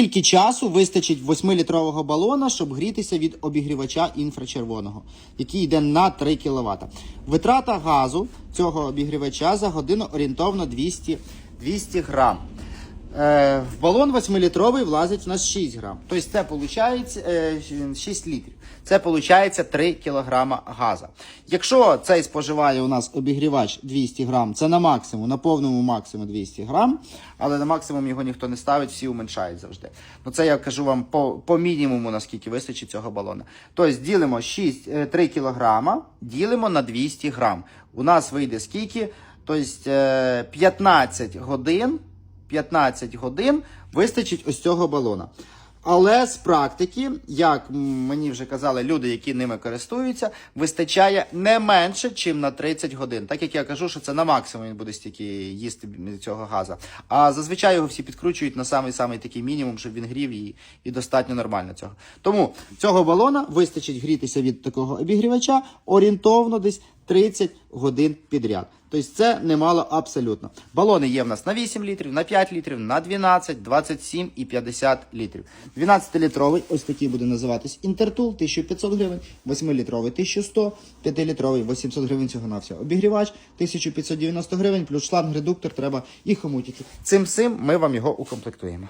Скільки часу вистачить 8-літрового балона, щоб грітися від обігрівача інфрачервоного, який йде на 3 кВт? Витрата газу цього обігрівача за годину орієнтовно 200, 200 грам. Е, в балон 8-літровий влазить у нас 6 грам. Тобто це виходить е, 6 літрів. Це виходить 3 кг газу. Якщо цей споживає у нас обігрівач 200 грам, це на максимум, на повному максимум 200 грам, але на максимум його ніхто не ставить, всі уменшають завжди. Ну це я кажу вам по, по мінімуму, наскільки вистачить цього балона. Тобто ділимо 6, е, 3 кг, ділимо на 200 грам. У нас вийде скільки? Тобто е, 15 годин. 15 годин вистачить ось цього балона. Але з практики, як мені вже казали люди, які ними користуються, вистачає не менше, ніж на 30 годин. Так як я кажу, що це на максимум він буде стільки їсти цього газу. А зазвичай його всі підкручують на самий самий такий мінімум, щоб він грів і, і достатньо нормально цього. Тому цього балона вистачить грітися від такого обігрівача орієнтовно десь 30 годин підряд. Тобто це немало абсолютно. Балони є в нас на 8 літрів, на 5 літрів, на 12, 27 і 50 літрів. 12-літровий, ось такий буде називатись Інтертул, 1500 гривень, 8-літровий 1100, 5-літровий 800 гривень цього на все. Обігрівач 1590 гривень, плюс шланг, редуктор, треба і хомутики. Цим всім ми вам його укомплектуємо.